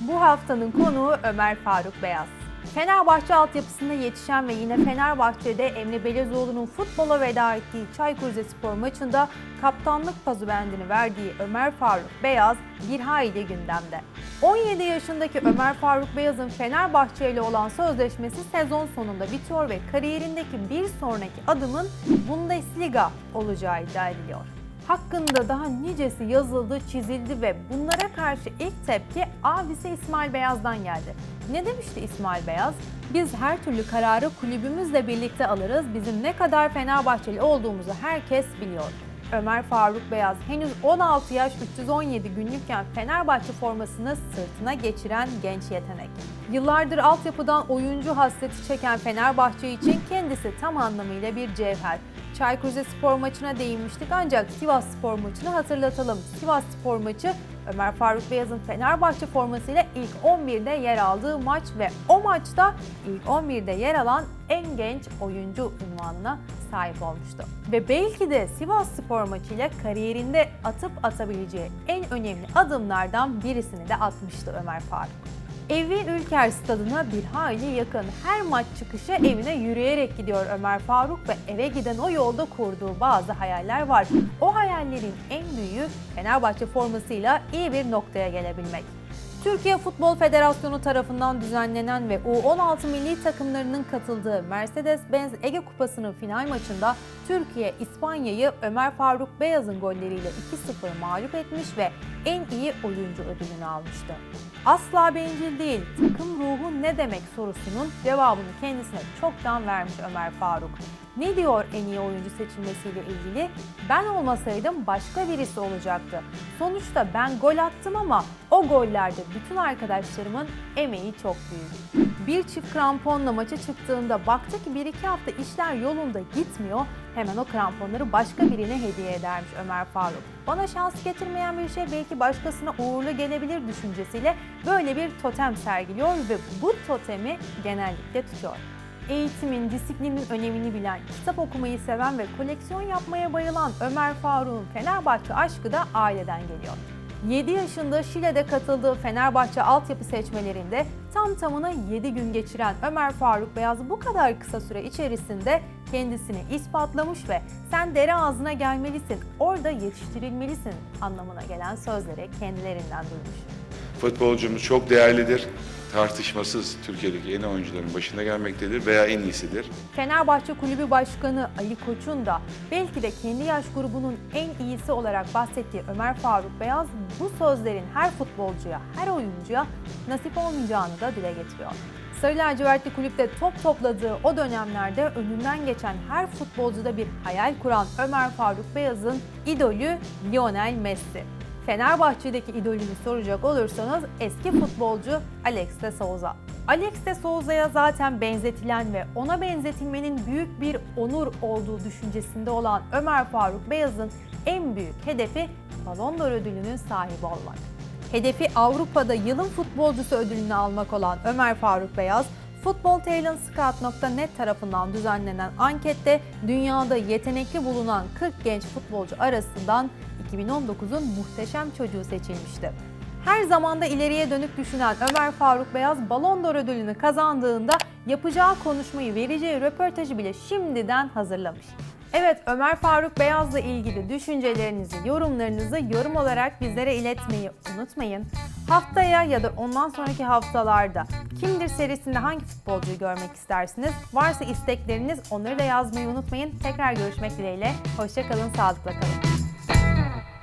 Bu haftanın konuğu Ömer Faruk Beyaz. Fenerbahçe altyapısında yetişen ve yine Fenerbahçe'de Emre Belezoğlu'nun futbola veda ettiği Çaykur Rizespor maçında kaptanlık pazubendini verdiği Ömer Faruk Beyaz bir hayli gündemde. 17 yaşındaki Ömer Faruk Beyaz'ın Fenerbahçe ile olan sözleşmesi sezon sonunda bitiyor ve kariyerindeki bir sonraki adımın Bundesliga olacağı iddia ediliyor hakkında daha nicesi yazıldı, çizildi ve bunlara karşı ilk tepki abisi İsmail Beyaz'dan geldi. Ne demişti İsmail Beyaz? Biz her türlü kararı kulübümüzle birlikte alırız. Bizim ne kadar Fenerbahçeli olduğumuzu herkes biliyor. Ömer Faruk Beyaz henüz 16 yaş 317 günlükken Fenerbahçe formasını sırtına geçiren genç yetenek. Yıllardır altyapıdan oyuncu hasreti çeken Fenerbahçe için kendisi tam anlamıyla bir cevher. Çaykur Rizespor maçına değinmiştik ancak Sivas Spor maçını hatırlatalım. Sivas Spor maçı Ömer Faruk Beyaz'ın Fenerbahçe formasıyla ilk 11'de yer aldığı maç ve o maçta ilk 11'de yer alan en genç oyuncu unvanına sahip olmuştu. Ve belki de Sivas Spor maçıyla kariyerinde atıp atabileceği en önemli adımlardan birisini de atmıştı Ömer Faruk. Evi Ülker Stadı'na bir hayli yakın. Her maç çıkışı evine yürüyerek gidiyor Ömer Faruk ve eve giden o yolda kurduğu bazı hayaller var. O hayallerin en büyüğü Fenerbahçe formasıyla iyi bir noktaya gelebilmek. Türkiye Futbol Federasyonu tarafından düzenlenen ve U16 milli takımlarının katıldığı Mercedes-Benz Ege Kupası'nın final maçında Türkiye İspanya'yı Ömer Faruk Beyaz'ın golleriyle 2-0 mağlup etmiş ve en iyi oyuncu ödülünü almıştı. Asla bencil değil, takım ruhu ne demek sorusunun cevabını kendisine çoktan vermiş Ömer Faruk. Ne diyor en iyi oyuncu seçilmesiyle ilgili? Ben olmasaydım başka birisi olacaktı. Sonuçta ben gol attım ama o gollerde bütün arkadaşlarımın emeği çok büyük. Bir çift kramponla maça çıktığında baktı ki bir iki hafta işler yolunda gitmiyor. Hemen o kramponları başka birine hediye edermiş Ömer Faruk. Bana şans getirmeyen bir şey belki başkasına uğurlu gelebilir düşüncesiyle böyle bir totem sergiliyor ve bu totemi genellikle tutuyor eğitimin, disiplinin önemini bilen, kitap okumayı seven ve koleksiyon yapmaya bayılan Ömer Faruk'un Fenerbahçe aşkı da aileden geliyor. 7 yaşında Şile'de katıldığı Fenerbahçe altyapı seçmelerinde tam tamına 7 gün geçiren Ömer Faruk Beyaz bu kadar kısa süre içerisinde kendisini ispatlamış ve sen dere ağzına gelmelisin, orada yetiştirilmelisin anlamına gelen sözleri kendilerinden duymuş. Futbolcumuz çok değerlidir. Tartışmasız Türkiye'deki en iyi oyuncuların başında gelmektedir veya en iyisidir. Fenerbahçe Kulübü Başkanı Ali Koç'un da belki de kendi yaş grubunun en iyisi olarak bahsettiği Ömer Faruk Beyaz bu sözlerin her futbolcuya, her oyuncuya nasip olmayacağını da dile getiriyor. Sarı lacivertli kulüpte top topladığı o dönemlerde önünden geçen her futbolcuda bir hayal kuran Ömer Faruk Beyaz'ın idolü Lionel Messi. Fenerbahçe'deki idolünü soracak olursanız eski futbolcu Alex de Souza. Alex de Souza'ya zaten benzetilen ve ona benzetilmenin büyük bir onur olduğu düşüncesinde olan Ömer Faruk Beyaz'ın en büyük hedefi Ballon d'Or ödülünün sahibi olmak. Hedefi Avrupa'da yılın futbolcusu ödülünü almak olan Ömer Faruk Beyaz, FootballTalentScout.net tarafından düzenlenen ankette dünyada yetenekli bulunan 40 genç futbolcu arasından 2019'un muhteşem çocuğu seçilmişti. Her zamanda ileriye dönük düşünen Ömer Faruk Beyaz Ballon d'Or ödülünü kazandığında yapacağı konuşmayı, vereceği röportajı bile şimdiden hazırlamış. Evet Ömer Faruk Beyaz'la ilgili düşüncelerinizi, yorumlarınızı yorum olarak bizlere iletmeyi unutmayın. Haftaya ya da ondan sonraki haftalarda Kimdir serisinde hangi futbolcuyu görmek istersiniz? Varsa istekleriniz onları da yazmayı unutmayın. Tekrar görüşmek dileğiyle. Hoşçakalın, sağlıkla kalın.